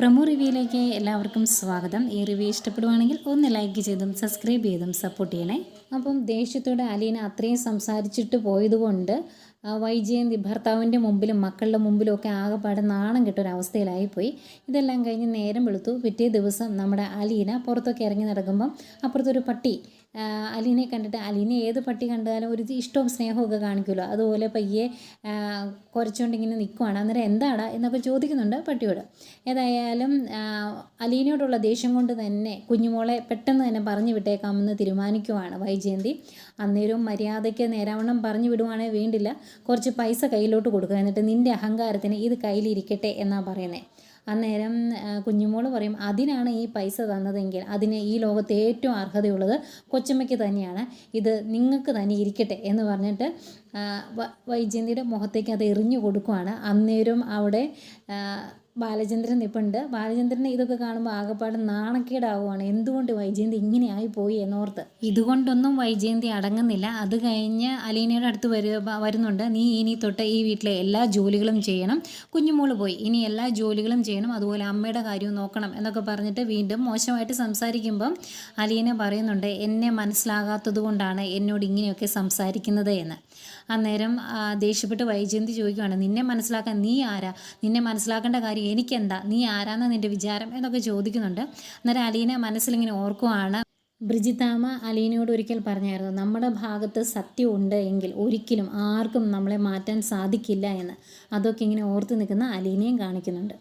Promo റിവ്യൂയിലേക്ക് എല്ലാവർക്കും സ്വാഗതം. ഈ റിവ്യൂ ഇഷ്ടപ്പെടുവാണെങ്കിൽ ഒന്ന് ലൈക്ക് ചെയ്തും സബ്സ്ക്രൈബ് ചെയ്തും സപ്പോർട്ട് ചെയ്യണേ. അപ്പം ദേഷ്യത്തോടെ അലീന അത്രയും സംസാരിച്ചിട്ട് പോയതുകൊണ്ട് വൈജയന്തി ഭർത്താവിന്റെ മുമ്പിലും മക്കളുടെ മുമ്പിലും ഒക്കെ ആകെപ്പാടെ നാണം കെട്ടൊരവസ്ഥയിലായിപ്പോയി. ഇതെല്ലാം കഴിഞ്ഞ് നേരം വെളുത്തു. പിറ്റേ ദിവസം നമ്മുടെ അലീന പുറത്തൊക്കെ ഇറങ്ങി നടക്കുമ്പം അപ്പുറത്തൊരു പട്ടി അലീനെ കണ്ടിട്ട് അലീനെ ഏത് പട്ടി കണ്ടാലും ഒരു ഇഷ്ടവും സ്നേഹമൊക്കെ കാണിക്കുമല്ലോ. അതുപോലെ പയ്യെ കുറച്ചുകൊണ്ടിങ്ങനെ നിൽക്കുവാണ് അന്നേരം എന്താടാ എന്നൊക്കെ ചോദിക്കുന്നുണ്ട് പട്ടിയോട്. ഏതായാലും ആ, അലീനയോടുള്ള ദേഷ്യം കൊണ്ട് തന്നെ കുഞ്ഞുമോളെ പെട്ടെന്ന് തന്നെ പറഞ്ഞു വിട്ടേക്കാമെന്ന് തീരുമാനിക്കുവാണ് വൈജയന്തി. അന്നേരവും മര്യാദയ്ക്ക് നേരാവണ്ണം പറഞ്ഞു വിടുവാണേ വേണ്ടില്ല. കുറച്ച് പൈസ കയ്യിലോട്ട് കൊടുക്കുക എന്നിട്ട് നിന്റെ അഹങ്കാരത്തിന് ഇത് കയ്യിലിരിക്കട്ടെ എന്നാണ് പറയുന്നത് അന്നേരം കുഞ്ഞുമോൾ പറയും അതിനാണ് ഈ പൈസ തന്നതെങ്കിൽ അതിന് ഈ ലോകത്ത് ഏറ്റവും അർഹതയുള്ളത് കൊച്ചമ്മയ്ക്ക് തന്നെയാണ്. ഇത് നിങ്ങൾക്ക് തന്നെ ഇരിക്കട്ടെ എന്ന് പറഞ്ഞിട്ട് വൈജയന്തിയുടെ മുഖത്തേക്ക് അത് എറിഞ്ഞു കൊടുക്കുവാണ്. അന്നേരം അവിടെ ബാലചന്ദ്രൻ ഉണ്ട്. ബാലചന്ദ്രനെ ഇതൊക്കെ കാണുമ്പോൾ ആകെപ്പാട് നാണക്കേടാവുകയാണ് എന്തുകൊണ്ട് വൈജയന്തി ഇങ്ങനെയായി പോയി എന്നോർത്ത്. ഇതുകൊണ്ടൊന്നും വൈജയന്തി അടങ്ങുന്നില്ല. അത് കഴിഞ്ഞ് അലീനയുടെ അടുത്ത് വരു വരുന്നുണ്ട്. നീ ഇനി തൊട്ട് ഈ വീട്ടിലെ എല്ലാ ജോലികളും ചെയ്യണം. കുഞ്ഞുമോൾ പോയി. ഇനി എല്ലാ ജോലികളും ചെയ്യണം. അതുപോലെ അമ്മയുടെ കാര്യവും നോക്കണം. എന്നൊക്കെ പറഞ്ഞിട്ട് വീണ്ടും മോശമായിട്ട് സംസാരിക്കുമ്പം അലീന പറയുന്നുണ്ട് എന്നെ മനസ്സിലാകാത്തത് കൊണ്ടാണ് എന്നോട് ഇങ്ങനെയൊക്കെ സംസാരിക്കുന്നത് എന്ന്. അന്നേരം ദേഷ്യപ്പെട്ട് വൈജയന്തി ചോദിക്കുകയാണ് നിന്നെ മനസ്സിലാക്കാൻ നീ ആരാ? നിന്നെ മനസ്സിലാക്കേണ്ട കാര്യം എനിക്കെന്താ? നീ ആരാന്ന നിന്റെ വിചാരം എന്നൊക്കെ ചോദിക്കുന്നുണ്ട്. അന്നേരം അലീന മനസ്സിലിങ്ങനെ ഓർക്കുവാണ്. ബ്രിജിതാമ അലീനയോട് ഒരിക്കൽ പറഞ്ഞായിരുന്നു നമ്മുടെ ഭാഗത്ത് സത്യം ഉണ്ട് എങ്കിൽ ഒരിക്കലും ആർക്കും നമ്മളെ മാറ്റാൻ സാധിക്കില്ല എന്ന്. അതൊക്കെ ഇങ്ങനെ ഓർത്ത് നിൽക്കുന്ന അലീനയും കാണിക്കുന്നുണ്ട്.